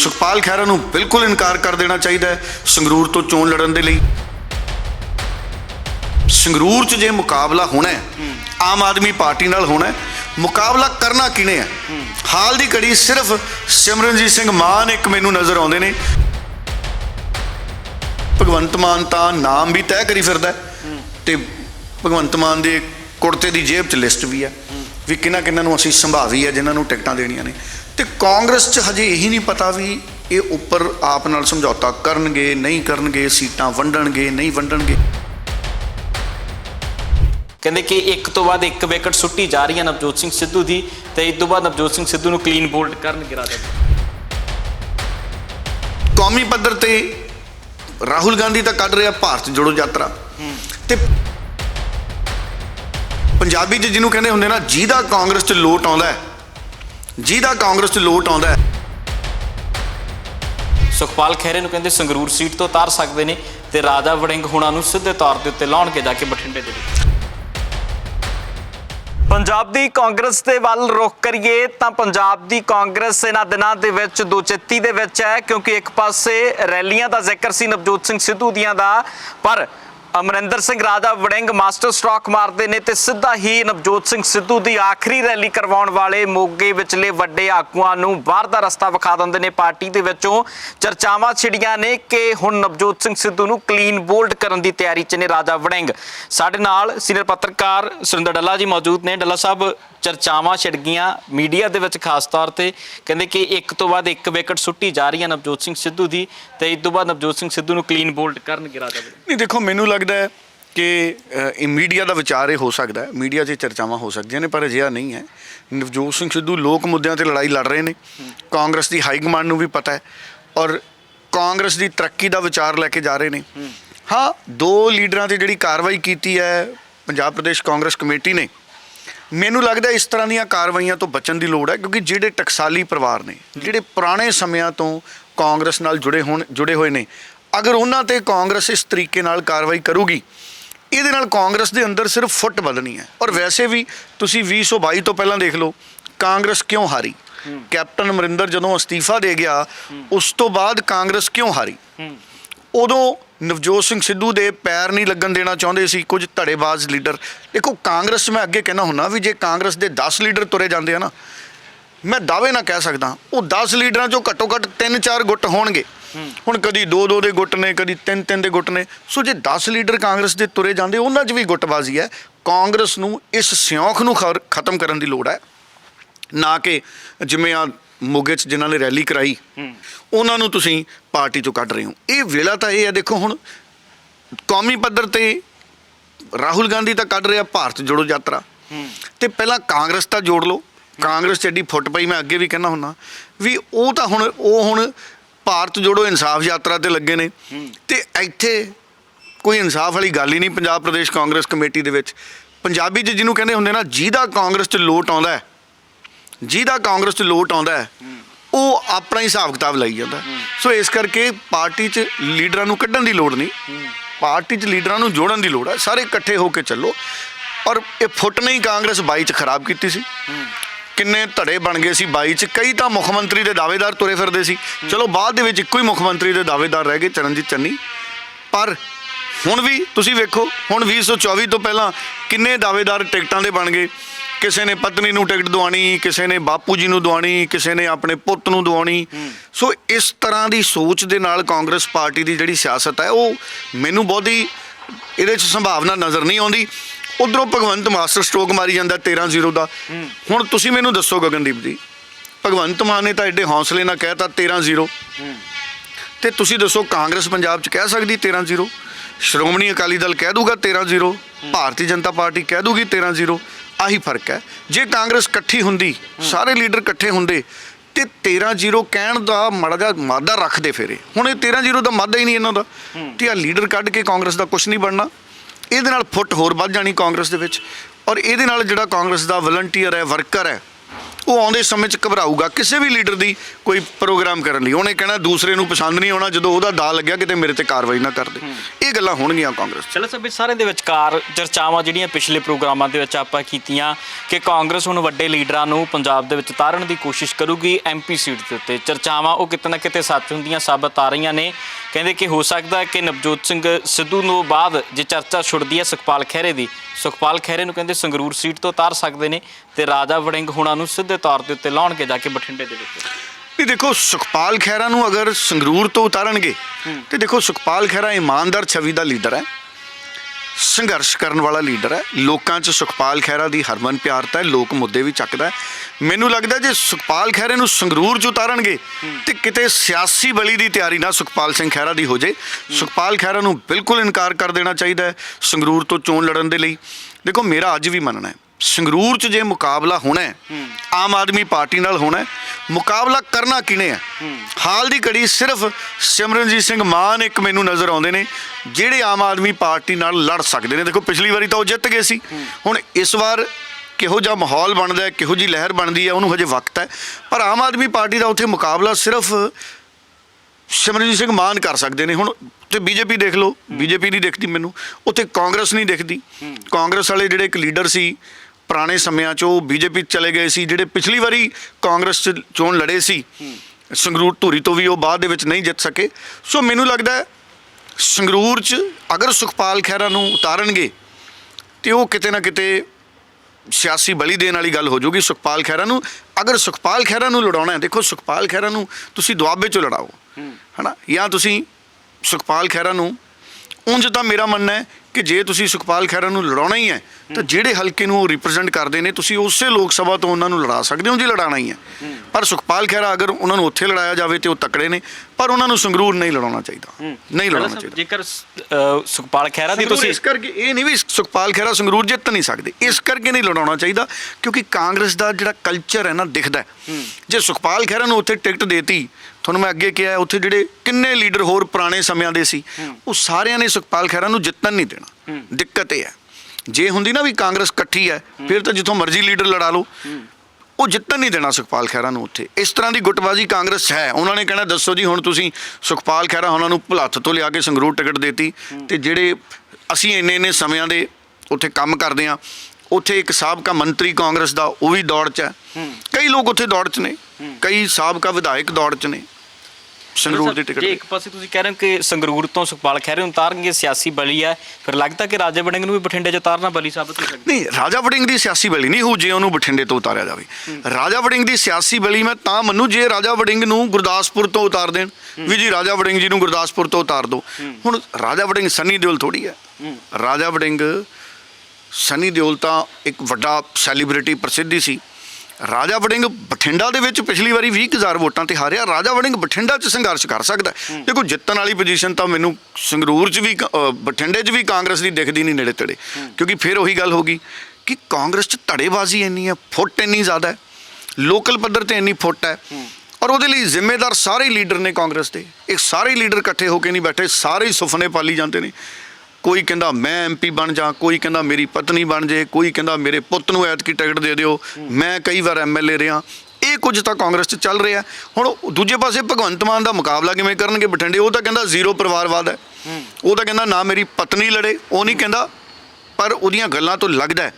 ਸੁਖਪਾਲ ਖਹਿਰਾ ਨੂੰ ਬਿਲਕੁਲ ਇਨਕਾਰ ਕਰ ਦੇਣਾ ਚਾਹੀਦਾ ਹੈ ਸੰਗਰੂਰ ਤੋਂ ਚੋਣ ਲੜਨ ਦੇ ਲਈ। ਸੰਗਰੂਰ 'ਚ ਜੇ ਮੁਕਾਬਲਾ ਹੋਣਾ ਹੈ, ਆਮ ਆਦਮੀ ਪਾਰਟੀ ਨਾਲ ਹੋਣਾ ਹੈ, ਮੁਕਾਬਲਾ ਕਰਨਾ ਕਿਨੇ ਹੈ? ਹਾਲ ਦੀ ਘੜੀ ਸਿਰਫ ਸਿਮਰਨਜੀਤ ਸਿੰਘ ਮਾਨ ਇੱਕ ਮੈਨੂੰ ਨਜ਼ਰ ਆਉਂਦੇ ਨੇ। ਭਗਵੰਤ ਮਾਨ ਤਾਂ ਨਾਮ ਵੀ ਤੈਅ ਕਰੀ ਫਿਰਦਾ ਤੇ ਭਗਵੰਤ ਮਾਨ ਦੇ ਕੁੜਤੇ ਦੀ ਜੇਬ 'ਚ ਲਿਸਟ ਵੀ ਹੈ। ਵੀ ਕਿਹਨਾਂ ਕਿਹਨਾਂ ਨੂੰ ਅਸੀਂ ਸੰਭਾਵੀ ਹੈ, ਜਿਨ੍ਹਾਂ ਨੂੰ ਟਿਕਟਾਂ ਦੇਣੀਆਂ ਨੇ। ਤੇ ਕਾਂਗਰਸ 'ਚ ਹਜੇ ਇਹੀ ਨਹੀਂ ਪਤਾ ਵੀ ਇਹ ਉੱਪਰ ਆਪ ਨਾਲ ਸਮਝੌਤਾ ਕਰਨਗੇ ਨਹੀਂ ਕਰਨਗੇ ਸੀਟਾਂ ਵੰਡਣਗੇ ਨਹੀਂ ਵੰਡਣਗੇ। ਕਹਿੰਦੇ ਕਿ ਇੱਕ ਤੋਂ ਬਾਅਦ ਇੱਕ ਵਿਕਟ ਸੁੱਟੀ ਜਾ ਰਹੀ ਹੈ ਨਵਜੋਤ ਸਿੰਘ ਸਿੱਧੂ ਦੀ ਤੇ ਇਸ ਤੋਂ ਬਾਅਦ ਨਵਜੋਤ ਸਿੰਘ ਸਿੱਧੂ ਨੂੰ ਕਲੀਨ ਬੋਲਡ ਕਰਨਗੇ ਰਾਜਾ ਕੌਮੀ ਪੱਧਰ ਤੇ ਰਾਹੁਲ ਗਾਂਧੀ ਤਾਂ ਕੱਢ ਰਿਹਾ ਭਾਰਤ ਜੋੜੋ ਯਾਤਰਾ। ਤੇ ਪੰਜਾਬੀ 'ਚ ਜਿਹਨੂੰ ਕਹਿੰਦੇ ਹੁੰਦੇ ਨਾ ਜਿਹਦਾ ਕਾਂਗਰਸ 'ਚ ਲੋਟ ਆਉਂਦਾ ਹੈ ਜਿਹਦਾ ਕਾਂਗਰਸ 'ਚ ਲੋਟ ਆਉਂਦਾ ਸੁਖਪਾਲ ਖਹਿਰੇ ਨੂੰ ਕਹਿੰਦੇ ਸੰਗਰੂਰ ਸੀਟ ਤੋਂ ਉਤਾਰ ਸਕਦੇ ਨੇ ਤੇ ਰਾਜਾ ਵੜਿੰਗ ਹੁਣਾਂ ਨੂੰ ਸਿੱਧੇ ਤੌਰ ਦੇ ਉੱਤੇ ਲਾਉਣਗੇ ਜਾ ਕੇ ਬਠਿੰਡੇ ਦੇ ਵਿੱਚ। ਪੰਜਾਬ ਦੀ ਕਾਂਗਰਸ ਦੇ ਵੱਲ ਰੁਖ ਕਰੀਏ ਤਾਂ ਪੰਜਾਬ ਦੀ ਕਾਂਗਰਸ ਇਹਨਾਂ ਦਿਨਾਂ ਦੇ ਵਿੱਚ ਦੁਚਿੱਤੀ ਦੇ ਵਿੱਚ ਹੈ ਕਿਉਂਕਿ ਇੱਕ ਪਾਸੇ ਰੈਲੀਆਂ ਦਾ ਜ਼ਿਕਰ ਸੀ ਨਵਜੋਤ ਸਿੰਘ ਸਿੱਧੂ ਦੀਆਂ ਦਾ ਪਰ ਅਮਰਿੰਦਰ ਸਿੰਘ ਰਾਜਾ ਵੜਿੰਗ ਮਾਸਟਰ ਸਟ੍ਰੋਕ ਮਾਰਦੇ ਨੇ ਤੇ ਸਿੱਧਾ ਹੀ ਨਵਜੋਤ ਸਿੰਘ ਸਿੱਧੂ ਦੀ ਆਖਰੀ ਰੈਲੀ ਕਰਵਾਉਣ ਵਾਲੇ ਮੋਗੇ ਵਿਚਲੇ ਵੱਡੇ ਆਗੂਆਂ ਨੂੰ ਬਾਹਰ ਦਾ ਰਸਤਾ ਵਿਖਾ ਦਿੰਦੇ ਨੇ। ਪਾਰਟੀ ਦੇ ਵਿੱਚੋਂ ਚਰਚਾਵਾਂ ਛਿੜੀਆਂ ਨੇ ਕਿ ਹੁਣ ਨਵਜੋਤ ਸਿੰਘ ਸਿੱਧੂ ਨੂੰ ਕਲੀਨ ਬੋਲਡ ਕਰਨ ਦੀ ਤਿਆਰੀ 'ਚ ਨੇ ਰਾਜਾ ਵੜਿੰਗ। ਸਾਡੇ ਨਾਲ ਸੀਨੀਅਰ ਪੱਤਰਕਾਰ ਸੁਰਿੰਦਰ ਡੱਲਾ ਜੀ ਮੌਜੂਦ ਨੇ। ਡੱਲਾ ਸਾਹਿਬ, ਚਰਚਾਵਾਂ ਛਿੜ ਗਈਆਂ ਮੀਡੀਆ ਦੇ ਵਿੱਚ ਖਾਸ ਤੌਰ ਤੇ। ਕਹਿੰਦੇ ਕਿ ਇੱਕ ਤੋਂ ਬਾਅਦ ਇੱਕ ਵਿਕਟ ਸੁੱਟੀ ਜਾ ਰਹੀ ਹੈ ਨਵਜੋਤ ਸਿੰਘ ਸਿੱਧੂ ਦੀ। ਤੇ ਇਸ ਤੋਂ ਬਾਅਦ ਨਵਜੋਤ ਸਿੰਘ ਸਿੱਧੂ ਨੂੰ ਕਲੀਨ ਬੋਲਡ ਕਰਨਗੇ ਰਾਜਾ ਵੜਿੰਗ ਨਹੀਂ ਦੇਖੋ ਮੈਨੂੰ ਲੱਗਦਾ ਹੈ ਕਿ ਇਹ ਮੀਡੀਆ ਦਾ ਵਿਚਾਰ ਇਹ ਹੋ ਸਕਦਾ ਹੈ। ਮੀਡੀਆ 'ਚ ਚਰਚਾਵਾਂ ਹੋ ਸਕਦੀਆਂ ਨੇ ਪਰ ਅਜਿਹਾ ਨਹੀਂ ਹੈ। ਨਵਜੋਤ ਸਿੰਘ ਸਿੱਧੂ ਲੋਕ ਮੁੱਦਿਆਂ ਤੇ ਲੜਾਈ ਲੜ ਰਹੇ ਨੇ। ਕਾਂਗਰਸ ਦੀ ਹਾਈ ਕਮਾਂਡ ਨੂੰ ਵੀ ਪਤਾ ਹੈ। ਔਰ ਕਾਂਗਰਸ ਦੀ ਤਰੱਕੀ ਦਾ ਵਿਚਾਰ ਲੈ ਕੇ ਜਾ ਰਹੇ ਨੇ। ਹਾਂ। ਦੋ ਲੀਡਰਾਂ ਤੇ ਜਿਹੜੀ ਕਾਰਵਾਈ ਕੀਤੀ ਹੈ ਪੰਜਾਬ ਪ੍ਰਦੇਸ਼ ਕਾਂਗਰਸ ਕਮੇਟੀ ਨੇ ਮੈਨੂੰ ਲੱਗਦਾ ਇਸ ਤਰ੍ਹਾਂ ਦੀਆਂ ਕਾਰਵਾਈਆਂ ਤੋਂ ਬਚਣ ਦੀ ਲੋੜ ਹੈ ਕਿਉਂਕਿ ਜਿਹੜੇ ਟਕਸਾਲੀ ਪਰਿਵਾਰ ਨੇ ਜਿਹੜੇ ਪੁਰਾਣੇ ਸਮਿਆਂ ਤੋਂ ਕਾਂਗਰਸ ਨਾਲ ਜੁੜੇ ਹੋਣ ਜੁੜੇ ਹੋਏ ਨੇ। ਅਗਰ ਉਹਨਾਂ ਤੇ ਕਾਂਗਰਸ ਇਸ ਤਰੀਕੇ ਨਾਲ ਕਾਰਵਾਈ ਕਰੂਗੀ, ਇਹਦੇ ਨਾਲ ਕਾਂਗਰਸ ਦੇ ਅੰਦਰ ਸਿਰਫ ਫੁੱਟ ਵਧਣੀ ਹੈ। ਔਰ ਵੈਸੇ ਵੀ ਤੁਸੀਂ 2022 ਤੋਂ ਪਹਿਲਾਂ ਦੇਖ ਲਓ, ਕਾਂਗਰਸ ਕਿਉਂ ਹਾਰੀ? ਕੈਪਟਨ ਅਮਰਿੰਦਰ ਜਦੋਂ ਅਸਤੀਫਾ ਦੇ ਗਿਆ, ਉਸ ਤੋਂ ਬਾਅਦ ਕਾਂਗਰਸ ਕਿਉਂ ਹਾਰੀ? ਉਦੋਂ ਨਵਜੋਤ ਸਿੰਘ ਸਿੱਧੂ ਦੇ ਪੈਰ ਨਹੀਂ ਲੱਗਣ ਦੇਣਾ ਚਾਹੁੰਦੇ ਸੀ ਕੁਝ ਧੜੇਬਾਜ਼ ਲੀਡਰ। ਦੇਖੋ, ਕਾਂਗਰਸ, ਮੈਂ ਅੱਗੇ ਕਹਿਣਾ ਹੁੰਨਾ ਵੀ ਜੇ ਕਾਂਗਰਸ ਦੇ 10 ਲੀਡਰ ਤੁਰੇ ਜਾਂਦੇ ਆ ਨਾ ਮੈਂ ਦਾਅਵੇ ਨਾਲ ਕਹਿ ਸਕਦਾ ਉਹ 10 ਲੀਡਰਾਂ ਚੋਂ ਘੱਟੋ ਘੱਟ 3-4 ਗੁੱਟ ਹੋਣਗੇ। ਹੁਣ ਕਦੀ 2-2 ਦੇ ਗੁੱਟ ਨੇ ਕਦੀ 3-3 ਦੇ ਗੁੱਟ ਨੇ। ਸੋ ਜੇ 10 ਲੀਡਰ ਕਾਂਗਰਸ ਦੇ ਤੁਰੇ ਜਾਂਦੇ ਉਹਨਾਂ 'ਚ ਵੀ ਗੁੱਟਬਾਜ਼ੀ ਹੈ। ਕਾਂਗਰਸ ਨੂੰ ਇਸ ਸਿਉਂਖ ਨੂੰ ਖਤਮ ਕਰਨ ਦੀ ਲੋੜ ਹੈ। ਨਾ ਕਿ ਜਿਵੇਂ ਆ ਮੋਗੇ 'ਚ ਜਿਨ੍ਹਾਂ ਨੇ ਰੈਲੀ ਕਰਾਈ ਉਹਨਾਂ ਨੂੰ ਤੁਸੀਂ ਪਾਰਟੀ ਚੋਂ ਕੱਢ ਰਹੇ ਹੋ। ਇਹ ਵੇਲਾ ਤਾਂ ਇਹ ਹੈ ਦੇਖੋ ਹੁਣ ਕੌਮੀ ਪੱਧਰ ਤੇ ਰਾਹੁਲ ਗਾਂਧੀ ਤਾਂ ਕੱਢ ਰਿਹਾ ਭਾਰਤ ਜੋੜੋ ਯਾਤਰਾ। ਤੇ ਪਹਿਲਾਂ ਕਾਂਗਰਸ ਤਾਂ ਜੋੜ ਲਓ। ਕਾਂਗਰਸ 'ਚ ਐਡੀ ਫੁੱਟ ਪਈ, ਮੈਂ ਅੱਗੇ ਵੀ ਕਹਿਣਾ ਹੁੰਦਾ, ਵੀ ਉਹ ਤਾਂ ਹੁਣ, ਉਹ ਹੁਣ ਭਾਰਤ ਜੋੜੋ ਇਨਸਾਫ ਯਾਤਰਾ ਤੇ ਲੱਗੇ ਨੇ। ਤੇ ਇੱਥੇ ਕੋਈ ਇਨਸਾਫ ਵਾਲੀ ਗੱਲ ਹੀ ਨਹੀਂ ਪੰਜਾਬ ਪ੍ਰਦੇਸ਼ ਕਾਂਗਰਸ ਕਮੇਟੀ ਦੇ ਵਿੱਚ। ਪੰਜਾਬੀ 'ਚ ਜਿਹਨੂੰ ਕਹਿੰਦੇ ਹੁੰਦੇ ਨਾ, ਜਿਹਦਾ ਕਾਂਗਰਸ 'ਚ ਲੋਟ ਆਉਂਦਾ ਹੈ, ਜਿਹਦਾ ਕਾਂਗਰਸ 'ਚ ਲੋਟ ਆਉਂਦਾ ਹੈ, ਉਹ ਆਪਣਾ ਹੀ ਹਿਸਾਬ ਕਿਤਾਬ ਲਈ ਜਾਂਦਾ। ਸੋ ਇਸ ਕਰਕੇ ਪਾਰਟੀ 'ਚ ਲੀਡਰਾਂ ਨੂੰ ਕੱਢਣ ਦੀ ਲੋੜ ਨਹੀਂ। ਪਾਰਟੀ 'ਚ ਲੀਡਰਾਂ ਨੂੰ ਜੋੜਨ ਦੀ ਲੋੜ ਹੈ। ਸਾਰੇ ਇਕੱਠੇ ਹੋ ਕੇ ਚੱਲੋ। ਔਰ ਇਹ ਫੁੱਟ ਨਹੀਂ ਕਾਂਗਰਸ 22 'ਚ ਖਰਾਬ ਕੀਤੀ ਸੀ। ਕਿੰਨੇ ਧੜੇ ਬਣ ਗਏ ਸੀ 22 'ਚ। ਕਈ ਤਾਂ ਮੁੱਖ ਮੰਤਰੀ ਦੇ ਦਾਅਵੇਦਾਰ ਤੁਰੇ ਫਿਰਦੇ ਸੀ। ਚਲੋ ਬਾਅਦ ਦੇ ਵਿੱਚ ਇੱਕੋ ਹੀ ਮੁੱਖ ਮੰਤਰੀ ਦੇ ਦਾਅਵੇਦਾਰ ਰਹਿ ਗਏ ਚਰਨਜੀਤ ਚੰਨੀ। ਪਰ ਹੁਣ ਵੀ ਤੁਸੀਂ ਵੇਖੋ, ਹੁਣ 2024 ਤੋਂ ਪਹਿਲਾਂ ਕਿੰਨੇ ਦਾਅਵੇਦਾਰ ਟਿਕਟਾਂ ਦੇ ਬਣ ਗਏ। ਕਿਸੇ ਨੇ ਪਤਨੀ ਨੂੰ ਟਿਕਟ ਦਵਾਣੀ ਕਿਸੇ ਨੇ ਬਾਪੂ ਜੀ ਨੂੰ ਦਵਾਣੀ ਕਿਸੇ ਨੇ ਆਪਣੇ ਪੁੱਤ ਨੂੰ ਦਵਾਣੀ ਸੋ ਇਸ ਤਰ੍ਹਾਂ ਦੀ ਸੋਚ ਦੇ ਨਾਲ ਕਾਂਗਰਸ ਪਾਰਟੀ ਦੀ ਜਿਹੜੀ ਸਿਆਸਤ ਹੈ, ਉਹ ਮੈਨੂੰ ਬਹੁਤੀ ਇਹਦੇ 'ਚ ਸੰਭਾਵਨਾ ਨਜ਼ਰ ਨਹੀਂ ਆਉਂਦੀ। ਉਧਰੋਂ ਭਗਵੰਤ ਮਾਸਟਰ ਸਟ੍ਰੋਕ ਮਾਰੀ ਜਾਂਦਾ 13-0 ਦਾ। ਹੁਣ ਤੁਸੀਂ ਮੈਨੂੰ ਦੱਸੋ ਗਗਨਦੀਪ ਜੀ ਭਗਵੰਤ ਮਾਨ ਨੇ ਤਾਂ ਐਡੇ ਹੌਸਲੇ ਨਾਲ ਕਹਿਤਾ 13-0 ਤੇ ਤੁਸੀਂ ਦੱਸੋ ਕਾਂਗਰਸ ਪੰਜਾਬ 'ਚ ਕਹਿ ਸਕਦੀ 13-0 ਸ਼੍ਰੋਮਣੀ ਅਕਾਲੀ ਦਲ ਕਹਿ ਦੂਗਾ 13-0 ਭਾਰਤੀ ਜਨਤਾ ਪਾਰਟੀ ਕਹਿ ਦੂਗੀ 13-0 ਆਹੀ ਫ਼ਰਕ ਹੈ। ਜੇ ਕਾਂਗਰਸ ਇਕੱਠੀ ਹੁੰਦੀ ਸਾਰੇ ਲੀਡਰ ਇਕੱਠੇ ਹੁੰਦੇ ਤੇ 13-0 ਕਹਿਣ ਦਾ ਮਾੜਾ ਜਿਹਾ ਮਾਦਾ ਰੱਖਦੇ ਫੇਰੇ। ਹੁਣ ਇਹ 13-0 ਦਾ ਮਾਦਾ ਹੀ ਨਹੀਂ ਇਹਨਾਂ ਦਾ। ਤੇ ਆ ਲੀਡਰ ਕੱਢ ਕੇ ਕਾਂਗਰਸ ਦਾ ਕੁਝ ਨਹੀਂ ਬਣਨਾ। ਇਹਦੇ ਨਾਲ ਫੁੱਟ ਹੋਰ ਵੱਧ ਜਾਣੀ ਕਾਂਗਰਸ ਦੇ ਵਿੱਚ। ਔਰ ਇਹਦੇ ਨਾਲ ਜਿਹੜਾ ਕਾਂਗਰਸ ਦਾ ਵਲੰਟੀਅਰ ਹੈ, ਵਰਕਰ ਹੈ ਉਹ ਆਉਂਦੇ ਸਮੇਂ 'ਚ ਘਬਰਾਊਗਾ ਕਿਸੇ ਵੀ ਲੀਡਰ ਦੀ ਕੋਈ ਪ੍ਰੋਗਰਾਮ ਕਰਨ ਲਈ। ਉਹਨੇ ਕਹਿਣਾ ਦੂਸਰੇ ਨੂੰ ਪਸੰਦ ਨਹੀਂ ਆਉਣਾ ਜਦੋਂ ਉਹਦਾ ਦਾ ਲੱਗਿਆ ਕਿਤੇ ਮੇਰੇ ਤੇ ਕਾਰਵਾਈ ਨਾ ਕਰਦੇ ਇਹ ਗੱਲਾਂ ਹੋਣਗੀਆਂ ਕਾਂਗਰਸ 'ਚ ਚਲੋ ਸਭ ਸਾਰੇ ਦੇ ਵਿਚਕਾਰ ਚਰਚਾਵਾਂ ਜਿਹੜੀਆਂ ਪਿਛਲੇ ਪ੍ਰੋਗਰਾਮਾਂ ਦੇ ਵਿੱਚ ਆਪਾਂ ਕੀਤੀਆਂ ਕਿ ਕਾਂਗਰਸ ਹੁਣ ਵੱਡੇ ਲੀਡਰਾਂ ਨੂੰ ਪੰਜਾਬ ਦੇ ਵਿੱਚ ਤਾਰਨ ਦੀ ਕੋਸ਼ਿਸ਼ ਕਰੂਗੀ ਐਮਪੀ ਸੀਟ ਦੇ ਉੱਤੇ। ਚਰਚਾਵਾਂ ਉਹ ਕਿਤੇ ਨਾ ਕਿਤੇ ਸੱਚ ਹੁੰਦੀਆਂ ਸਾਬਤ ਆ ਰਹੀਆਂ ਨੇ। ਕਹਿੰਦੇ ਕਿ ਹੋ ਸਕਦਾ ਹੈ ਕਿ ਨਵਜੋਤ ਸਿੰਘ ਸਿੱਧੂ ਨੂੰ ਬਾਅਦ ਜੇ ਚਰਚਾ ਛੁੱਟਦੀ ਹੈ ਸੁਖਪਾਲ ਖਹਿਰੇ ਦੀ ਸੁਖਪਾਲ ਖਹਿਰੇ ਨੂੰ ਕਹਿੰਦੇ ਸੰਗਰੂਰ ਸੀਟ ਤੋਂ ਉਤਾਰ ਸਕਦੇ ਨੇ। ਤੇ ਰਾਜਾ ਵੜਿੰਗ ਹੁਣਾਂ ਨੂੰ ਸਿੱਧੇ ਤੌਰ ਦੇ ਉੱਤੇ ਲਾਉਣਗੇ ਜਾ ਕੇ ਬਠਿੰਡੇ ਦੇ ਵਿੱਚ। ਵੀ ਦੇਖੋ ਸੁਖਪਾਲ ਖਹਿਰਾ ਨੂੰ ਅਗਰ ਸੰਗਰੂਰ ਤੋਂ ਉਤਾਰਨਗੇ ਤੇ ਦੇਖੋ ਸੁਖਪਾਲ ਖਹਿਰਾ ਇਮਾਨਦਾਰ ਛਵੀ ਦਾ ਲੀਡਰ ਹੈ ਸੰਘਰਸ਼ ਕਰਨ ਵਾਲਾ ਲੀਡਰ ਹੈ ਲੋਕਾਂ 'ਚ ਸੁਖਪਾਲ ਖਹਿਰਾ ਦੀ ਹਰਮਨ ਪਿਆਰਤਾ ਹੈ ਲੋਕ ਮੁੱਦੇ ਵੀ ਚੱਕਦਾ ਹੈ। ਮੈਨੂੰ ਲੱਗਦਾ ਜੇ ਸੁਖਪਾਲ ਖਹਿਰੇ ਨੂੰ ਸੰਗਰੂਰ 'ਚ ਉਤਾਰਨਗੇ ਤੇ ਕਿਤੇ ਸਿਆਸੀ ਬਲੀ ਦੀ ਤਿਆਰੀ ਨਾ ਸੁਖਪਾਲ ਸਿੰਘ ਖਹਿਰਾ ਦੀ ਹੋ ਜੇ। ਸੁਖਪਾਲ ਖਹਿਰਾ ਨੂੰ ਬਿਲਕੁਲ ਇਨਕਾਰ ਕਰ ਦੇਣਾ ਚਾਹੀਦਾ ਹੈ ਸੰਗਰੂਰ ਤੋਂ ਚੋਣ ਲੜਨ ਦੇ ਲਈ। ਦੇਖੋ ਮੇਰਾ ਅੱਜ ਵੀ ਮੰਨਣਾ ਹੈ ਸੰਗਰੂਰ 'ਚ ਜੇ ਮੁਕਾਬਲਾ ਹੋਣਾ ਹੈ ਆਮ ਆਦਮੀ ਪਾਰਟੀ ਨਾਲ ਹੋਣਾ ਹੈ ਮੁਕਾਬਲਾ ਕਰਨਾ ਕਿਨੇ ਹੈ। ਹਾਲ ਦੀ ਘੜੀ ਸਿਰਫ ਸਿਮਰਨਜੀਤ ਸਿੰਘ ਮਾਨ ਇੱਕ ਮੈਨੂੰ ਨਜ਼ਰ ਆਉਂਦੇ ਨੇ ਜਿਹੜੇ ਆਮ ਆਦਮੀ ਪਾਰਟੀ ਨਾਲ ਲੜ ਸਕਦੇ ਨੇ। ਦੇਖੋ ਪਿਛਲੀ ਵਾਰੀ ਤਾਂ ਉਹ ਜਿੱਤ ਗਏ ਸੀ। ਹੁਣ ਇਸ ਵਾਰ ਕਿਹੋ ਜਿਹਾ ਮਾਹੌਲ ਬਣਦਾ ਹੈ ਕਿਹੋ ਜੀ ਲਹਿਰ ਬਣਦੀ ਹੈ ਉਹਨੂੰ ਹਜੇ ਵਕਤ ਹੈ। ਪਰ ਆਮ ਆਦਮੀ ਪਾਰਟੀ ਦਾ ਉੱਥੇ ਮੁਕਾਬਲਾ ਸਿਰਫ ਸਿਮਰਨਜੀਤ ਸਿੰਘ ਮਾਨ ਕਰ ਸਕਦੇ ਨੇ। ਹੁਣ ਤੇ ਬੀਜੇਪੀ ਦੇਖ ਲਓ ਬੀਜੇਪੀ ਨਹੀਂ ਦਿਖਦੀ ਮੈਨੂੰ ਉੱਥੇ ਕਾਂਗਰਸ ਨਹੀਂ ਦਿਖਦੀ। ਕਾਂਗਰਸ ਵਾਲੇ ਜਿਹੜੇ ਇੱਕ ਲੀਡਰ ਸੀ ਪੁਰਾਣੇ ਸਮਿਆਂ 'ਚ ਉਹ ਬੀਜੇਪੀ ਚਲੇ ਗਏ ਸੀ, ਜਿਹੜੇ ਪਿਛਲੀ ਵਾਰੀ ਕਾਂਗਰਸ 'ਚ ਚੋਣ ਲੜੇ ਸੀ, ਸੰਗਰੂਰ ਧੂਰੀ ਤੋਂ ਵੀ ਉਹ ਬਾਅਦ ਦੇ ਵਿੱਚ ਨਹੀਂ ਜਿੱਤ ਸਕੇ। ਸੋ ਮੈਨੂੰ ਲੱਗਦਾ ਹੈ, ਸੰਗਰੂਰ 'ਚ ਅਗਰ ਸੁਖਪਾਲ ਖਹਿਰਾ ਨੂੰ ਉਤਾਰਨਗੇ, ਤੇ ਉਹ ਕਿਤੇ ਨਾ ਕਿਤੇ ਸਿਆਸੀ ਬਲੀ ਦੇਣ ਵਾਲੀ ਗੱਲ ਹੋ ਜਾਊਗੀ ਸੁਖਪਾਲ ਖਹਿਰਾ ਨੂੰ। ਅਗਰ ਸੁਖਪਾਲ ਖਹਿਰਾ ਨੂੰ ਲੜਾਉਣਾ ਹੈ, ਦੇਖੋ ਸੁਖਪਾਲ ਖਹਿਰਾ ਨੂੰ ਤੁਸੀਂ ਦੁਆਬੇ 'ਚੋਂ ਲੜਾਓ, ਹਨਾ? ਜਾਂ ਤੁਸੀਂ ਸੁਖਪਾਲ ਖਹਿਰਾ ਨੂੰ, ਉਂਝ ਤਾਂ ਮੇਰਾ ਮੰਨਣਾ ਹੈ ਕਿ ਜੇ ਤੁਸੀਂ ਸੁਖਪਾਲ ਖਹਿਰਾ ਨੂੰ ਲੜਾਉਣਾ ਹੀ ਹੈ ਤਾਂ ਜਿਹੜੇ ਹਲਕੇ ਨੂੰ ਉਹ ਰਿਪਰੈਜ਼ੈਂਟ ਕਰਦੇ ਨੇ ਤੁਸੀਂ ਉਸੇ ਲੋਕ ਸਭਾ ਤੋਂ ਉਹਨਾਂ ਨੂੰ ਲੜਾ ਸਕਦੇ ਹੋ ਜੇ ਲੜਾਉਣਾ ਹੀ ਹੈ। ਪਰ ਸੁਖਪਾਲ ਖਹਿਰਾ ਅਗਰ ਉਹਨਾਂ ਨੂੰ ਉੱਥੇ ਲੜਾਇਆ ਜਾਵੇ ਤੇ ਉਹ ਤਕੜੇ ਨੇ ਪਰ ਉਹਨਾਂ ਨੂੰ ਸੰਗਰੂਰ ਨਹੀਂ ਲੜਾਉਣਾ ਚਾਹੀਦਾ। ਨਹੀਂ ਲੜਾਉਣਾ ਚਾਹੀਦਾ। ਜੇਕਰ ਸੁਖਪਾਲ ਖਹਿਰਾ ਦੀ ਤੁਸੀਂ ਇਸ ਕਰਕੇ ਇਹ ਨਹੀਂ ਵੀ ਸੁਖਪਾਲ ਖਹਿਰਾ ਸੰਗਰੂਰ ਜਿੱਤ ਨਹੀਂ ਸਕਦੇ ਇਸ ਕਰਕੇ ਨਹੀਂ ਲੜਾਉਣਾ ਚਾਹੀਦਾ ਕਿਉਂਕਿ ਕਾਂਗਰਸ ਦਾ ਜਿਹੜਾ ਕਲਚਰ ਹੈ ਨਾ ਦਿਖਦਾ। ਜੇ ਸੁਖਪਾਲ ਖਹਿਰਾ ਨੂੰ ਉੱਥੇ ਟਿਕਟ ਦੇਤੀ ਤੁਹਾਨੂੰ ਮੈਂ ਅੱਗੇ ਕਿਹਾ, ਉੱਥੇ ਜਿਹੜੇ ਕਿੰਨੇ ਲੀਡਰ ਹੋਰ ਪੁਰਾਣੇ ਸਮਿਆਂ ਦੇ ਸੀ, ਉਹ ਸਾਰਿਆਂ ਨੇ ਸੁਖਪਾਲ ਖਹਿਰਾ ਨੂੰ ਜਿੱਤਣ ਨਹੀਂ ਦੇਣਾ। ਦਿੱਕਤ ਇਹ ਹੈ। ਜੇ ਹੁੰਦੀ ਨਾ ਵੀ ਕਾਂਗਰਸ ਇਕੱਠੀ ਹੈ, ਫਿਰ ਤਾਂ ਜਿੱਥੋਂ ਮਰਜ਼ੀ ਲੀਡਰ ਲੜਾ ਲਓ। ਉਹ ਜਿੱਤਣ ਨਹੀਂ ਦੇਣਾ ਸੁਖਪਾਲ ਖਹਿਰਾ ਨੂੰ ਉੱਥੇ। ਇਸ ਤਰ੍ਹਾਂ ਦੀ ਗੁੱਟਬਾਜ਼ੀ ਕਾਂਗਰਸ ਹੈ। ਉਹਨਾਂ ਨੇ ਕਹਿਣਾ, ਦੱਸੋ ਜੀ, ਹੁਣ ਤੁਸੀਂ ਸੁਖਪਾਲ ਖਹਿਰਾ ਉਹਨਾਂ ਨੂੰ ਭੁਲੱਥ ਤੋਂ ਲਿਆ ਕੇ ਸੰਗਰੂਰ ਟਿਕਟ ਦੇਤੀ ਤੇ ਜਿਹੜੇ ਅਸੀਂ ਇੰਨੇ ਇੰਨੇ ਸਮਿਆਂ ਦੇ ਉੱਥੇ ਕੰਮ ਕਰਦੇ ਆ ਉੱਥੇ ਇੱਕ ਸਾਬਕਾ ਮੰਤਰੀ ਕਾਂਗਰਸ ਦਾ, ਉਹ ਵੀ ਦੌੜ 'ਚ ਹੈ। ਕਈ ਲੋਕ ਉੱਥੇ ਦੌੜ 'ਚ ਨੇ। ਕਈ ਸਾਬਕਾ ਵਿਧਾਇਕ ਦੌੜ 'ਚ ਨੇ। ਸੰਗਰੂਰ ਦੀ ਟਿਕਟ ਜੇ। ਇੱਕ ਪਾਸੇ ਤੁਸੀਂ ਕਹਿ ਰਹੇ ਹੋ ਕਿ ਸੰਗਰੂਰ ਤੋਂ ਸੁਖਪਾਲ ਖਹਿਰੇ ਨੂੰ ਉਤਾਰਨਗੇ ਸਿਆਸੀ ਬਲੀ ਹੈ ਫਿਰ ਲੱਗਦਾ ਕਿ ਰਾਜੇ ਵੜਿੰਗ ਨੂੰ ਵੀ ਬਠਿੰਡੇ 'ਚ ਉਤਾਰਨਾ ਬਲੀ ਸਾਬਤ ਹੋ ਸਕਦੀ ਨਹੀਂ ਰਾਜਾ ਵੜਿੰਗ ਦੀ ਸਿਆਸੀ ਬਲੀ ਨਹੀਂ ਹੋ ਜੇ ਉਹਨੂੰ ਬਠਿੰਡੇ ਤੋਂ ਉਤਾਰਿਆ ਜਾਵੇ। ਰਾਜਾ ਵੜਿੰਗ ਦੀ ਸਿਆਸੀ ਬਲੀ ਮੈਂ ਤਾਂ ਮੰਨੂ ਜੇ ਰਾਜਾ ਵੜਿੰਗ ਨੂੰ ਗੁਰਦਾਸਪੁਰ ਤੋਂ ਉਤਾਰ ਦੇਣ। ਵੀ ਜੀ ਰਾਜਾ ਵੜਿੰਗ ਜੀ ਨੂੰ ਗੁਰਦਾਸਪੁਰ ਤੋਂ ਉਤਾਰ ਦਿਓ ਹੁਣ ਰਾਜਾ ਵੜਿੰਗ ਸੰਨੀ ਦਿਓਲ ਥੋੜੀ ਹੈ। ਰਾਜਾ ਵੜਿੰਗ ਸੰਨੀ ਦਿਓਲ ਤਾਂ ਇੱਕ ਵੱਡਾ ਸੈਲੀਬ੍ਰਿਟੀ ਪ੍ਰਸਿੱਧੀ ਸੀ। ਰਾਜਾ ਵੜਿੰਗ ਬਠਿੰਡਾ ਦੇ ਵਿੱਚ ਪਿਛਲੀ ਵਾਰੀ 20000 ਵੋਟਾਂ ਤੇ ਹਾਰਿਆ। ਰਾਜਾ ਵੜਿੰਗ ਬਠਿੰਡਾ 'ਚ ਸੰਘਰਸ਼ ਕਰ ਸਕਦਾ ਹੈ। ਦੇਖੋ ਜਿੱਤਣ ਵਾਲੀ ਪੋਜੀਸ਼ਨ ਤਾਂ ਮੈਨੂੰ ਸੰਗਰੂਰ 'ਚ ਵੀ ਬਠਿੰਡੇ 'ਚ ਵੀ ਕਾਂਗਰਸ ਦੀ ਦਿਖਦੀ ਨਹੀਂ ਨੇੜੇ ਤੇੜੇ। ਕਿਉਂਕਿ ਫਿਰ ਉਹੀ ਗੱਲ ਹੋਗੀ ਕਿ ਕਾਂਗਰਸ 'ਚ ਧੜੇਬਾਜ਼ੀ ਇੰਨੀ ਹੈ ਫੁੱਟ ਇੰਨੀ ਜ਼ਿਆਦਾ ਹੈ ਲੋਕਲ ਪੱਧਰ ਤੇ ਇੰਨੀ ਫੁੱਟ ਹੈ। ਔਰ ਉਹਦੇ ਲਈ ਜ਼ਿੰਮੇਦਾਰ ਸਾਰੇ ਲੀਡਰ ਨੇ ਕਾਂਗਰਸ ਦੇ। ਇਹ ਸਾਰੇ ਲੀਡਰ ਇਕੱਠੇ ਹੋ ਕੇ ਨਹੀਂ ਬੈਠੇ ਸਾਰੇ ਹੀ ਸੁਪਨੇ ਪਾਲੀ ਜਾਂਦੇ ਨੇ। ਕੋਈ ਕਹਿੰਦਾ ਮੈਂ ਐਮਪੀ ਬਣ ਜਾ ਕੋਈ ਕਹਿੰਦਾ ਮੇਰੀ ਪਤਨੀ ਬਣ ਜੇ ਕੋਈ ਕਹਿੰਦਾ ਮੇਰੇ ਪੁੱਤ ਨੂੰ ਐਤਕੀ ਟਿਕਟ ਦੇ ਦਿਓ। ਮੈਂ ਕਈ ਵਾਰ ਐਮਐਲਏ ਰਿਹਾ। ਇਹ ਕੁਝ ਤਾਂ ਕਾਂਗਰਸ 'ਚ ਚੱਲ ਰਿਹਾ। ਹੁਣ ਦੂਜੇ ਪਾਸੇ ਭਗਵੰਤ ਮਾਨ ਦਾ ਮੁਕਾਬਲਾ ਕਿਵੇਂ ਕਰਨਗੇ ਬਠਿੰਡੇ? ਉਹ ਤਾਂ ਕਹਿੰਦਾ ਜ਼ੀਰੋ ਪਰਿਵਾਰਵਾਦ ਹੈ। ਉਹ ਤਾਂ ਕਹਿੰਦਾ ਨਾ ਮੇਰੀ ਪਤਨੀ ਲੜੇ। ਉਹ ਨਹੀਂ ਕਹਿੰਦਾ ਪਰ ਉਹਦੀਆਂ ਗੱਲਾਂ ਤੋਂ ਲੱਗਦਾ ਹੈ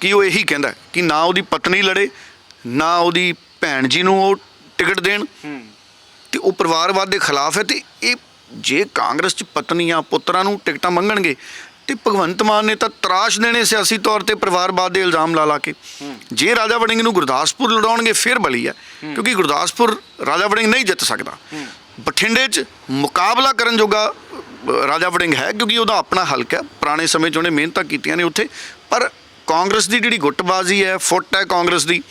ਕਿ ਉਹ ਇਹੀ ਕਹਿੰਦਾ ਕਿ ਨਾ ਉਹਦੀ ਪਤਨੀ ਲੜੇ ਨਾ ਉਹਦੀ ਭੈਣ ਜੀ ਨੂੰ ਉਹ ਟਿਕਟ ਦੇਣ। ਤੇ ਉਹ ਪਰਿਵਾਰਵਾਦ ਦੇ ਖਿਲਾਫ ਹੈ ਤੇ ਇਹ ਜੇ ਕਾਂਗਰਸ ਚ ਪਤਨੀਆਂ ਪੁੱਤਰਾਂ ਨੂੰ ਟਿਕਟਾਂ ਮੰਗਣਗੇ ਤੇ ਭਗਵੰਤ ਮਾਨ ਨੇ ਤਾਂ ਤਰਾਸ਼ ਦੇਣੇ ਸਿਆਸੀ ਤੌਰ ਤੇ ਪਰਿਵਾਰਵਾਦ ਦੇ ਇਲਜ਼ਾਮ ਲਾ ਲਾ ਕੇ। ਜੇ ਰਾਜਾ ਵੜਿੰਗ ਨੂੰ ਗੁਰਦਾਸਪੁਰ ਲੜਾਉਣਗੇ, ਫਿਰ ਬਲੀ ਹੈ, ਕਿਉਂਕਿ ਗੁਰਦਾਸਪੁਰ ਰਾਜਾ ਵੜਿੰਗ ਨਹੀਂ ਜਿੱਤ ਸਕਦਾ। ਬਠਿੰਡੇ 'ਚ ਮੁਕਾਬਲਾ ਕਰਨ ਜੋਗਾ ਰਾਜਾ ਵੜਿੰਗ ਹੈ, ਕਿਉਂਕਿ ਉਹਦਾ ਆਪਣਾ ਹਲਕਾ ਹੈ। ਪੁਰਾਣੇ ਸਮੇਂ 'ਚ ਉਹਨੇ ਮਿਹਨਤਾਂ ਕੀਤੀਆਂ ਨੇ ਉੱਥੇ, ਪਰ ਕਾਂਗਰਸ ਦੀ ਜਿਹੜੀ ਗੁੱਟਬਾਜ਼ੀ ਹੈ, ਫੁੱਟ ਹੈ ਕਾਂਗਰਸ ਦੀ।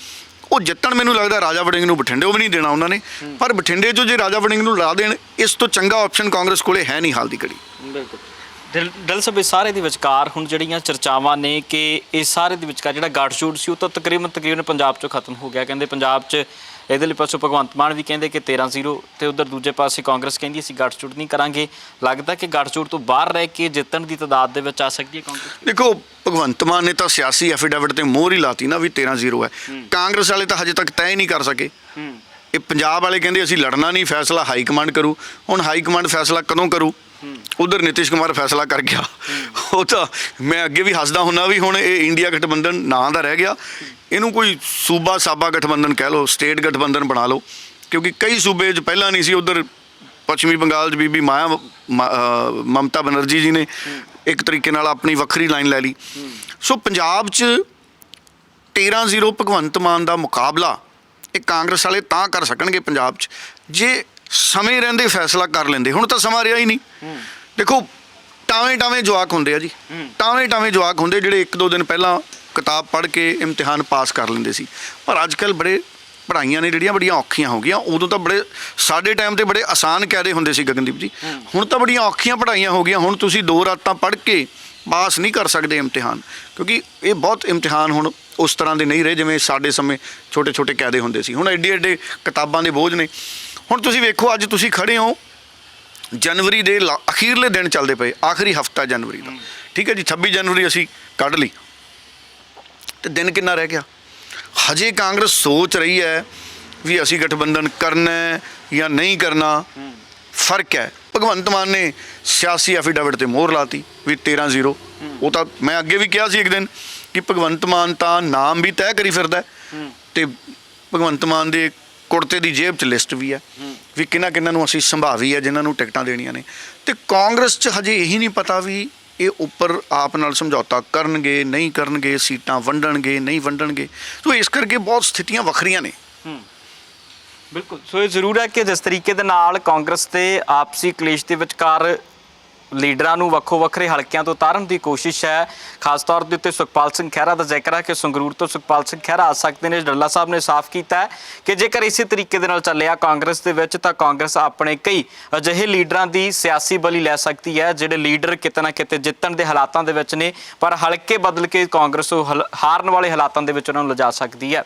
ਉਹ ਜਿੱਤਣ ਮੈਨੂੰ ਲੱਗਦਾ ਰਾਜਾ ਵੜਿੰਗ ਨੂੰ ਬਠਿੰਡੇ ਵੀ ਨਹੀਂ ਦੇਣਾ ਉਹਨਾਂ ਨੇ। ਪਰ ਬਠਿੰਡੇ 'ਚੋਂ ਜੇ ਰਾਜਾ ਵੜਿੰਗ ਨੂੰ ਲਾ ਦੇਣ, ਇਸ ਤੋਂ ਚੰਗਾ ਆਪਸ਼ਨ ਕਾਂਗਰਸ ਕੋਲੇ ਹੈ ਨਹੀਂ ਹਾਲ ਦੀ ਘੜੀ। ਬਿਲਕੁਲ। ਦਿਲ ਦਿਲ ਸਭ ਇਸ ਸਾਰੇ ਦੇ ਵਿਚਕਾਰ ਹੁਣ ਜਿਹੜੀਆਂ ਚਰਚਾਵਾਂ ਨੇ ਕਿ ਇਹ ਸਾਰੇ ਦੇ ਵਿਚਕਾਰ ਜਿਹੜਾ ਗਾਠਜੋੜ ਸੀ, ਉਹ ਤਾਂ ਤਕਰੀਬਨ ਤਕਰੀਬਨ ਪੰਜਾਬ 'ਚੋਂ ਖਤਮ ਹੋ ਗਿਆ। ਕਹਿੰਦੇ ਪੰਜਾਬ 'ਚ ਇਹਦੇ ਲਈ ਪਾਸੋਂ ਭਗਵੰਤ ਮਾਨ ਵੀ ਕਹਿੰਦੇ ਕਿ 13-0 ਤੇ ਉਧਰ ਦੂਜੇ ਪਾਸੇ ਕਾਂਗਰਸ ਕਹਿੰਦੀ ਅਸੀਂ ਗੱਠਜੋੜ ਨਹੀਂ ਕਰਾਂਗੇ। ਲੱਗਦਾ ਕਿ ਗੱਠਜੋੜ ਤੋਂ ਬਾਹਰ ਰਹਿ ਕੇ ਜਿੱਤਣ ਦੀ ਤਦਾਦ ਦੇ ਵਿੱਚ ਆ ਸਕਦੀ ਹੈ ਕਾਂਗਰਸ? ਦੇਖੋ ਭਗਵੰਤ ਮਾਨ ਨੇ ਤਾਂ ਸਿਆਸੀ ਐਫੀਡੇਵਿਟ ਤੇ ਮੋਹਰ ਹੀ ਲਾਤੀ ਨਾ ਵੀ 13-0 ਹੈ। ਕਾਂਗਰਸ ਵਾਲੇ ਤਾਂ ਹਜੇ ਤੱਕ ਤੈਅ ਨਹੀਂ ਕਰ ਸਕੇ। ਇਹ ਪੰਜਾਬ ਵਾਲੇ ਕਹਿੰਦੇ ਅਸੀਂ ਲੜਨਾ ਨਹੀਂ ਫੈਸਲਾ ਹਾਈ ਕਮਾਂਡ ਕਰੂ। ਹੁਣ ਹਾਈ ਕਮਾਂਡ ਫੈਸਲਾ ਕਦੋਂ ਕਰੂ? ਉਧਰ ਨਿਤਿਸ਼ ਕੁਮਾਰ ਫੈਸਲਾ ਕਰ ਗਿਆ। ਉਹ ਤਾਂ ਮੈਂ ਅੱਗੇ ਵੀ ਹੱਸਦਾ ਹੁੰਨਾ ਵੀ ਹੁਣ ਇਹ ਇੰਡੀਆ ਗਠਬੰਧਨ ਨਾਂ ਦਾ ਰਹਿ ਗਿਆ। ਇਹਨੂੰ ਕੋਈ ਸੂਬਾ ਸਾਬਾ ਗਠਬੰਧਨ ਕਹਿ ਲਓ, ਸਟੇਟ ਗਠਬੰਧਨ ਬਣਾ ਲਓ। ਕਿਉਂਕਿ ਕਈ ਸੂਬੇ 'ਚ ਪਹਿਲਾਂ ਨਹੀਂ ਸੀ, ਉਧਰ ਪੱਛਮੀ ਬੰਗਾਲ 'ਚ ਬੀਬੀ ਮਾਇਆ, ਮ- ਮਮਤਾ ਬਨਰਜੀ ਜੀ ਨੇ ਇੱਕ ਤਰੀਕੇ ਨਾਲ ਆਪਣੀ ਵੱਖਰੀ ਲਾਈਨ ਲੈ ਲਈ। ਸੋ ਪੰਜਾਬ 'ਚ 13-0 ਭਗਵੰਤ ਮਾਨ ਦਾ ਮੁਕਾਬਲਾ ਇਹ ਕਾਂਗਰਸ ਵਾਲੇ ਤਾਂ ਕਰ ਸਕਣਗੇ ਪੰਜਾਬ 'ਚ। ਜੇ ਸਮੇਂ ਰਹਿੰਦੇ ਫੈਸਲਾ ਕਰ ਲੈਂਦੇ, ਹੁਣ ਤਾਂ ਸਮਾਂ ਰਿਹਾ ਹੀ ਨਹੀਂ। ਦੇਖੋ, ਟਾਵੇਂ ਟਾਵੇਂ ਜਵਾਕ ਹੁੰਦੇ ਆ ਜੀ। ਟਾਵੇਂ ਟਾਵੇਂ ਜਵਾਕ ਹੁੰਦੇ ਜਿਹੜੇ ਇੱਕ ਦੋ ਦਿਨ ਪਹਿਲਾਂ ਕਿਤਾਬ ਪੜ੍ਹ ਕੇ ਇਮਤਿਹਾਨ ਪਾਸ ਕਰ ਲੈਂਦੇ ਸੀ। ਪਰ ਅੱਜ ਕੱਲ ਬੜੇ ਪੜ੍ਹਾਈਆਂ ਨੇ ਜਿਹੜੀਆਂ ਬੜੀਆਂ ਔਖੀਆਂ ਹੋ ਗਈਆਂ। ਉਦੋਂ ਤਾਂ ਬੜੇ, ਸਾਡੇ ਟਾਈਮ ਤੇ ਬੜੇ ਆਸਾਨ ਕਾਇਦੇ ਹੁੰਦੇ ਸੀ ਗਗਨਦੀਪ ਜੀ। ਹੁਣ ਤਾਂ ਬੜੀਆਂ ਔਖੀਆਂ ਪੜ੍ਹਾਈਆਂ ਹੋ ਗਈਆਂ। ਹੁਣ ਤੁਸੀਂ ਦੋ ਰਾਤਾਂ ਪੜ੍ਹ ਕੇ ਪਾਸ ਨਹੀਂ ਕਰ ਸਕਦੇ ਇਮਤਿਹਾਨ। ਕਿਉਂਕਿ ਇਹ ਬਹੁਤ ਇਮਤਿਹਾਨ ਹੁਣ ਉਸ ਤਰ੍ਹਾਂ ਦੇ ਨਹੀਂ ਰਹੇ, ਜਿਵੇਂ ਸਾਡੇ ਸਮੇਂ ਛੋਟੇ ਛੋਟੇ ਕਾਇਦੇ ਹੁੰਦੇ ਸੀ। ਹੁਣ ਐਡੇ ਐਡੇ ਕਿਤਾਬਾਂ ਦੇ ਬੋਝ ਨੇ। ਹੁਣ ਤੁਸੀਂ ਵੇਖੋ, ਅੱਜ ਤੁਸੀਂ ਖੜੇ ਹੋ। ਜਨਵਰੀ ਦੇ ਲਾ- ਅਖੀਰਲੇ ਦਿਨ ਚੱਲਦੇ ਪਏ, ਆਖਰੀ ਹਫਤਾ ਜਨਵਰੀ ਦਾ। ਠੀਕ ਹੈ ਜੀ 26 ਜਨਵਰੀ ਅਸੀਂ ਕੱਢ ਲਈ। ਤੇ ਦਿਨ ਕਿੰਨਾ ਰਹਿ ਗਿਆ? ਹਜੇ ਕਾਂਗਰਸ ਸੋਚ ਰਹੀ ਹੈ ਵੀ ਅਸੀਂ ਗਠਬੰਧਨ ਕਰਨਾ ਜਾਂ ਨਹੀਂ ਕਰਨਾ। ਫ਼ਰਕ ਹੈ। ਭਗਵੰਤ ਮਾਨ ਨੇ ਸਿਆਸੀ ਐਫੀਡੇਵਿਟ ਤੇ ਮੋਹਰ ਲਾਤੀ ਵੀ 13-0 ਉਹ ਤਾਂ ਮੈਂ ਅੱਗੇ ਵੀ ਕਿਹਾ ਸੀ ਇੱਕ ਦਿਨ ਕਿ ਭਗਵੰਤ ਮਾਨ ਤਾਂ ਨਾਮ ਵੀ ਤੈਅ ਕਰੀ ਫਿਰਦਾ ਹੈ। ਤੇ ਭਗਵੰਤ ਮਾਨ ਦੇ ਕੁੜਤੇ ਦੀ ਜੇਬ 'ਚ ਲਿਸਟ ਵੀ ਹੈ ਵੀ ਕਿਹਨਾਂ ਕਿਹਨਾਂ ਨੂੰ ਅਸੀਂ ਸੰਭਾਵੀ ਹੈ ਜਿਨ੍ਹਾਂ ਨੂੰ ਟਿਕਟਾਂ ਦੇਣੀਆਂ ਨੇ। ਤੇ ਕਾਂਗਰਸ 'ਚ ਹਜੇ ਇਹੀ ਨਹੀਂ ਪਤਾ ਵੀ ਇਹ ਉੱਪਰ ਆਪ ਨਾਲ ਸਮਝੌਤਾ ਕਰਨਗੇ ਨਹੀਂ ਕਰਨਗੇ ਸੀਟਾਂ ਵੰਡਣਗੇ ਨਹੀਂ ਵੰਡਣਗੇ। ਸੋ ਇਸ ਕਰਕੇ ਬਹੁਤ ਸਥਿਤੀਆਂ ਵੱਖਰੀਆਂ ਨੇ। ਬਿਲਕੁਲ। ਸੋ ਇਹ ਜ਼ਰੂਰ ਹੈ ਕਿ ਜਿਸ ਤਰੀਕੇ ਦੇ ਨਾਲ ਕਾਂਗਰਸ ਤੇ ਆਪਸੀ ਕਲੇਸ਼ ਦੇ ਵਿਚਕਾਰ ਲੀਡਰਾਂ ਨੂੰ ਵੱਖੋ ਵੱਖਰੇ ਹਲਕਿਆਂ ਤੋਂ ਤਾਰਨ ਦੀ ਕੋਸ਼ਿਸ਼ ਹੈ। ਖਾਸ ਤੌਰ ਦੇ ਉੱਤੇ ਸੁਖਪਾਲ ਸਿੰਘ ਖਹਿਰਾ ਦਾ ਜ਼ਿਕਰ ਹੈ ਕਿ ਸੰਗਰੂਰ ਤੋਂ ਸੁਖਪਾਲ ਸਿੰਘ ਖਹਿਰਾ ਆ ਸਕਦੇ ਨੇ। ਡੱਲਾ ਸਾਹਿਬ ਨੇ ਸਾਫ਼ ਕੀਤਾ ਹੈ ਕਿ ਜੇਕਰ ਇਸੇ ਤਰੀਕੇ ਦੇ ਨਾਲ ਚੱਲਿਆ ਕਾਂਗਰਸ ਦੇ ਵਿੱਚ, ਤਾਂ ਕਾਂਗਰਸ ਆਪਣੇ ਕਈ ਅਜਿਹੇ ਲੀਡਰਾਂ ਦੀ ਸਿਆਸੀ ਬਲੀ ਲੈ ਸਕਦੀ ਹੈ, ਜਿਹੜੇ ਲੀਡਰ ਕਿਤੇ ਨਾ ਕਿਤੇ ਜਿੱਤਣ ਦੇ ਹਾਲਾਤਾਂ ਦੇ ਵਿੱਚ ਨੇ, ਪਰ ਹਲਕੇ ਬਦਲ ਕੇ ਕਾਂਗਰਸ ਹਲ- ਹਾਰਨ ਵਾਲੇ ਹਾਲਾਤਾਂ ਦੇ ਵਿੱਚ ਉਹਨਾਂ ਨੂੰ ਲਿਜਾ ਸਕਦੀ ਹੈ।